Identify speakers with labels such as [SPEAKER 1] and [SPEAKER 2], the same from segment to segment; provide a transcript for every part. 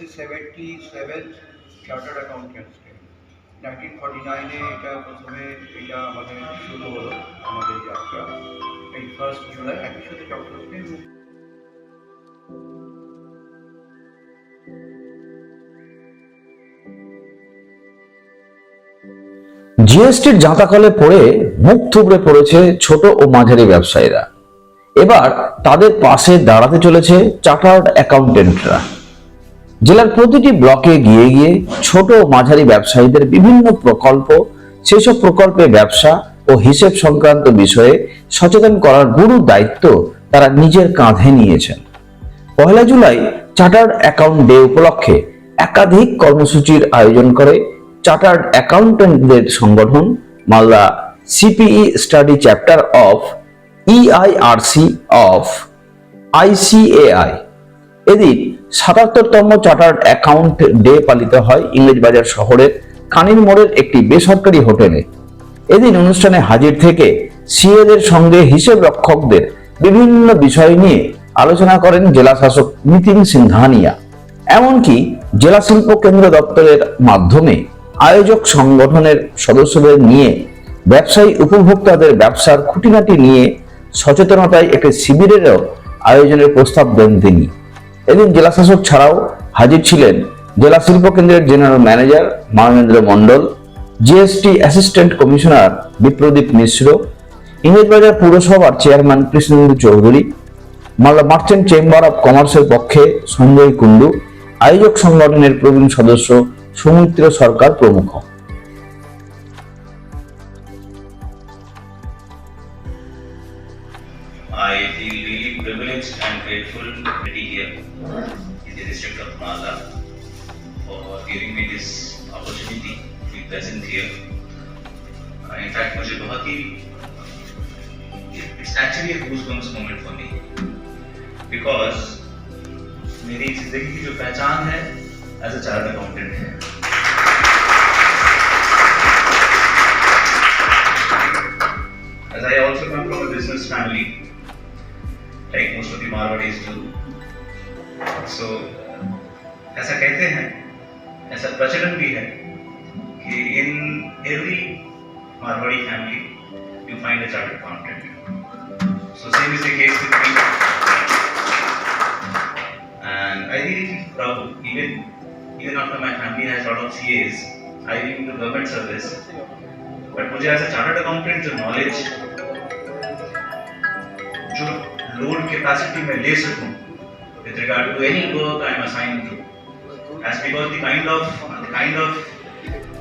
[SPEAKER 1] হচ্ছে seventy seven chartered accountants day nineteen forty নাইনে এটা প্রথমে এটা আমাদের শুরু হলো, আমাদের যাত্রা। এই ফার্স্ট জুলাই, একই সাথে ডক্টর
[SPEAKER 2] জিএসটির জাঁতাকলে পড়ে মুখ থুবড়ে পড়েছে ছোট ও মাঝারি ব্যবসায়ীরা। এবার তাদের পাশে দাঁড়াতে চলেছে চার্টার্ড অ্যাকাউন্টেন্টরা জেলার প্রতিটি ব্লকে গিয়ে গিয়ে ছোট মাঝারি ব্যবসায়ীদের বিভিন্ন প্রকল্প, সেসব প্রকল্পে ব্যবসা ও হিসেব সংক্রান্ত বিষয়ে সচেতন করার গুরু দায়িত্ব তারা নিজের কাঁধে নিয়েছেন। পয়লা জুলাই চার্টার্ড অ্যাকাউন্ট ডে উপলক্ষে একাধিক কর্মসূচির আয়োজন করে চার্টার্ড অ্যাকাউন্টেন্টদের সংগঠন Malda CPE study chapter of EIRC of ICAI. এদিন সাতাত্তরতম চার্টার্ড অ্যাকাউন্ট ডে পালিত হয় ইংরেজবাজার শহরের কানির মোড়ের একটি বেসরকারি হোটেলে। এদিন অনুষ্ঠানে হাজির থেকে সিএদের সঙ্গে হিসেব রক্ষকদের বিভিন্ন বিষয় নিয়ে আলোচনা করেন জেলা শাসক নিতিন সিংহানিয়া এমনকি জেলা শিল্প কেন্দ্র দপ্তরের মাধ্যমে আয়োজক সংগঠনের সদস্যদের নিয়ে ব্যবসায়ী উপভোক্তাদের ব্যবসার খুঁটিনাটি নিয়ে সচেতনতায় একটি শিবিরেরও আয়োজনের প্রস্তাব দেন তিনি। এদিন জেলা শাসক ছাড়াও হাজির ছিলেন জেলা শিল্প কেন্দ্রের general manager Manabendra Mondal, GST assistant commissioner Bipradip Mishra, Englishbazar পুরসভার chairman Krishnendu Chowdhury, Malda merchant chamber of কমার্সের পক্ষে সঞ্জয় কুণ্ডু, আয়োজক সংগঠনের প্রবীণ সদস্য সৌমিত্র সরকার প্রমুখ।
[SPEAKER 3] In the district of Malda for giving me this opportunity to be present here. Uh, in fact, मुझे बहुत ही it's actually a goosebumps moment for me because मेरी ज़िंदगी की जो पहचान है एज अ चार्ट अकाउंटेंट है As I also come from a business family, like most of the Marwadis do. So so, ऐसा कहते हैं ऐसा प्रचलन भी है कि in every Marwari family you find a chartered accountant so same is the case with me and I really feel proud even even after my family has lot of CS I believe in government service but मुझे ऐसा chartered accountant जो knowledge जो load capacity में ले सकूँ with regard to any work I am assigned to as because the kind of the kind of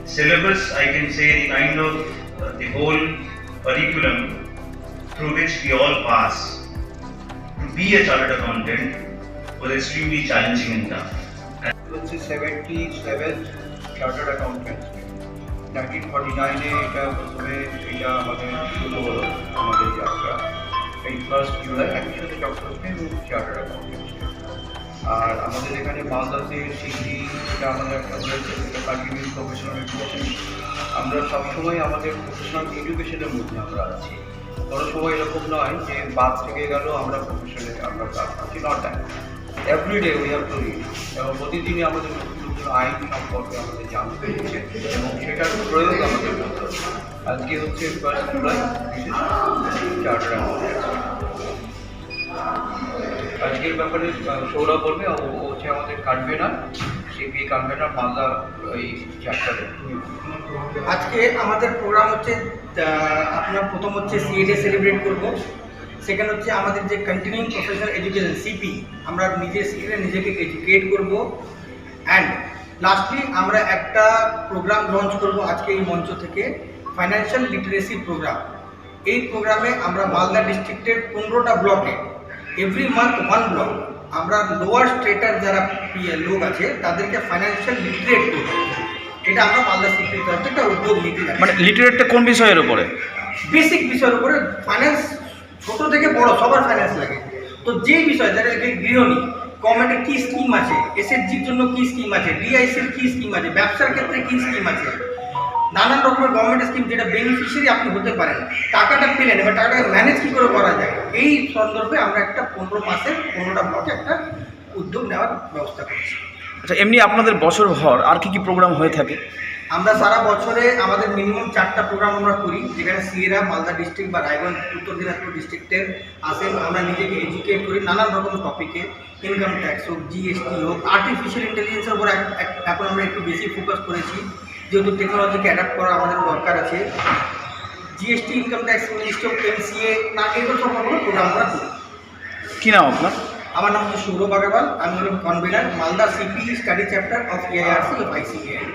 [SPEAKER 3] syllabus I can say the kind of uh, the whole curriculum through which we all pass to be a chartered accountant was extremely challenging and tough.
[SPEAKER 1] হচ্ছে seventy seven chartered accountants day nineteen forty নাইনে এটা প্রথমে এটা আমাদের শুরু হলো আমাদের যাত্রা এই ফার্স্ট জুলাই একই সাথে ডক্টর এবং চার্টার্ড অ্যাকাউন্টেন্টস ডে আর আমাদের এখানে মালদাতে সিটি এটা আমাদের একটা রয়েছে যেটা কন্টিনিউস প্রফেশনাল এডুকেশন আমরা সবসময় আমাদের প্রফেশনাল এডুকেশনের মধ্যে আমরা আছি। কোনো সময় এরকম নয় যে বাদ থেকে গেল আমরা প্রফেশনে আমরা কাজ করছি not that everyday we have to এবং প্রতিদিনই আমাদের নতুন নতুন আইন সম্পর্কে আমাদের জানতে হচ্ছে, এবং সেটার প্রয়োগ আমাদের করতে হচ্ছে। আজকে হচ্ছে ফার্স্ট জুলাই চার্টার আজকের ব্যাপারে সৌরভ বলবে, ও হচ্ছে আমাদের কনভেনার সিপি কনভেনার মালদা এই চ্যাপ্টারে
[SPEAKER 4] আজকে আমাদের প্রোগ্রাম হচ্ছে আপনার প্রথম হচ্ছে সিএডে সেলিব্রেট করব। সেকেন্ড হচ্ছে আমাদের যে কন্টিনিউইং প্রফেশনাল এডুকেশন সিপি আমরা নিজে শিখে নিজেকে এডুকেট করব। অ্যান্ড লাস্টলি আমরা একটা প্রোগ্রাম লঞ্চ করব আজকে এই মঞ্চ থেকে ফাইন্যান্সিয়াল লিটারেসি প্রোগ্রাম এই প্রোগ্রামে আমরা মালদা ডিস্ট্রিক্টের পনেরোটা ব্লকে এভরি মান্থ ওয়ান ব্লক আমরা লোয়ার স্টেটার যারা লোক আছে তাদেরকে ফাইন্যান্সিয়াল লিটারেট করব। এটা আমরা মালদা সিপির তরফ থেকে একটা উদ্যোগ নিতে
[SPEAKER 5] মানে লিটারেটটা কোন বিষয়ের উপরে?
[SPEAKER 4] বেসিক বিষয়ের উপরে ফাইন্যান্স ছোট থেকে বড় সবার ফাইন্যান্স লাগে। তো যে বিষয় যারা গৃহণী গভর্নমেন্টের কী স্কিম আছে এসএসজির জন্য কী স্কিম আছে ডিআইসির কী স্কিম আছে ব্যবসার ক্ষেত্রে কী স্কিম আছে নানান রকমের গভর্নমেন্ট স্কিম যেটা বেনিফিশিয়ারি আপনি হতে পারেন টাকাটা পেলেন এবার টাকাটাকে ম্যানেজ কী করে করা যায়? এই সন্দর্ভে আমরা একটা পনেরো মাসের পনেরোটা ব্লকে একটা উদ্যোগ নেওয়ার ব্যবস্থা করছি।
[SPEAKER 5] আচ্ছা এমনি আপনাদের বছরভর আর কি কি প্রোগ্রাম হয়ে থাকে?
[SPEAKER 4] আমরা সারা বছরে আমাদের মিনিমাম চারটা প্রোগ্রাম আমরা করি যেখানে সিয়েরা মালদা ডিস্ট্রিক্ট বা রায়গঞ্জ উত্তর দিনাজপুর ডিস্ট্রিক্টের আসেন আমরা নিজেকে এডুকেট করি নানান রকম টপিকে ইনকাম ট্যাক্স হোক জিএসটি হোক আর্টিফিশিয়াল ইন্টেলিজেন্সের উপর এখন আমরা একটু বেশি ফোকাস করেছি। যেহেতু টেকনোলজিকে অ্যাডাপ্ট করা আমাদের দরকার আছে GST income tax ministry of MCA না এগুলো সব আমরা প্রোগ্রাম করা করি।
[SPEAKER 5] কী নাম আপনার?
[SPEAKER 4] আমার নাম হচ্ছে সৌরভ আগরওয়াল আমি হলাম convener Malda CP study chapter of AIRC of ICAI